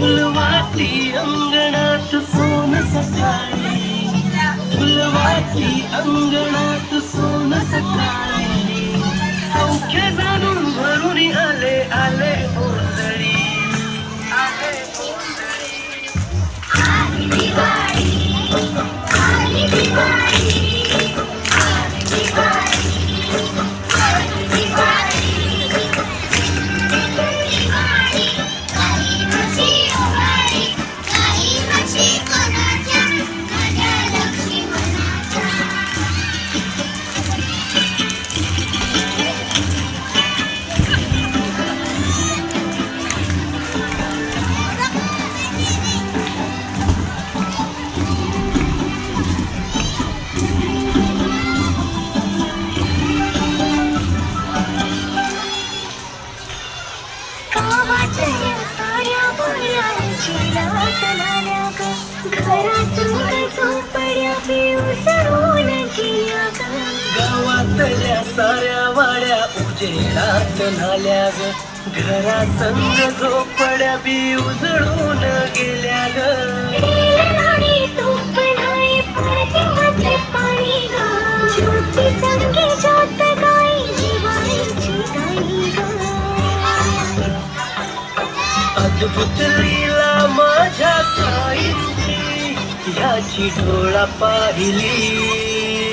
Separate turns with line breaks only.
फुलवाती अंगणात सोन सकाळी. फुलवाती अंगणात सोन सकाळी. सौख्य जाणून भरून आले आले ओंजळी आले ओंजळी
दिवाळी.
गावातल्या साऱ्या वाड्या उजेडात झाल्या घरा संग झोपड्या बी उजळून अद्भुत लीला माझ्या साईची ह्याची डोळा पाहिली.